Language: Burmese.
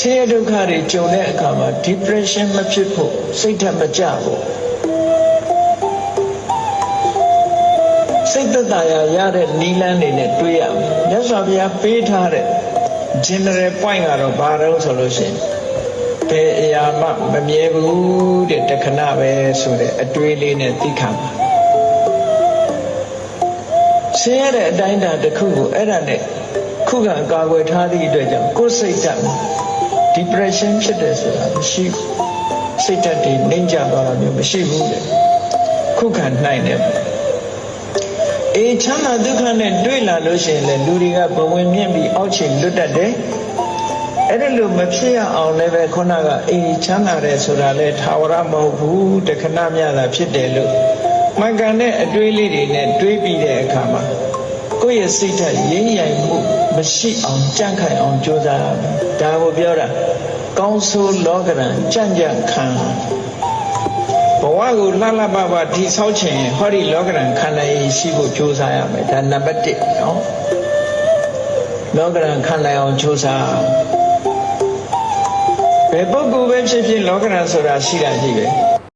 ဆင်းရဲဒုက္ခတွေကြုံတဲ့အခါမှာ depression မဖြစ်ဖို့စိတ်ဓာတ်မကျဖို့စိတ်သက်သာရာရတဲ့နီလန်းတွေနဲ့တွေးရမယ်မြတ်စွာဘုရားပေးထားတဲ့ general point ကတော့ဘာတော့ဆိုလို့ရှိရင်ဘယ်အရာမှမမြဲဘူးတဲ့တခဏပဲဆိုတဲ့အတွေးလေးနဲ့သိခံပါဆင်းရဲတဲ့အတိုင်းအတာတစ်ခုကိုအဲ့ဒါနဲ့ခုခံကာကွယ်ထားသည့်အတွက်ကြောင့်ကိုယ်စိတ်ဓာတ်မှာ depression ဖြစ်တယ်ဆိုတာမရှိဘူးစိတ်ဓာတ်တွေနှိမ့်ကျသွားတာမျိုးမရှိဘူးတဲ့ခုခံနိုင်တယ်အေးချမ်းသာဒုက္ခနဲ့တွေ့လာလို့ရှိရင်လေလူတွေကဘဝင်မြင့်ပြီးအောက်ခြေလွတ်တတ်တယ်အဲ့ဒါလို့မဖြစ်ရအောင်လည်းပဲခုနကအေးချမ်းသာတယ်ဆိုတာလေထာဝရမဟုတ်ဘူးတခဏမြတာဖြစ်တယ်လို့မှန်ကန်တဲ့အတွေးလေးတွေနဲ့တွေးပြီးတဲ့အခါမှာ ကိုယ့်ရဲ့စိတ်ဓာတ်ရင်းရိုင်မှုမရှိအောင်ကြန့်ခိုင်အောင်ကြိုးစားရမယ်ဒါကိုပြောတာကောင်းဆိုးလောကရန်ကြံ့ကြံ့ခံဘဝကိုလှလှပပဒီဆောက်ခြင်းဟောဒီလောကရန်ခန္ဓာရည်ရှိဖို့ကြိုးစားရမယ်ဒါနံပါတ်1နော်လောကရန်ခန္ဓာအောင်ကြိုးစားဘယ်ပုဂ္ဂိုလ်ပဲဖြစ်ဖြစ်လောကရန်ဆိုတာရှိတာကြီးပဲ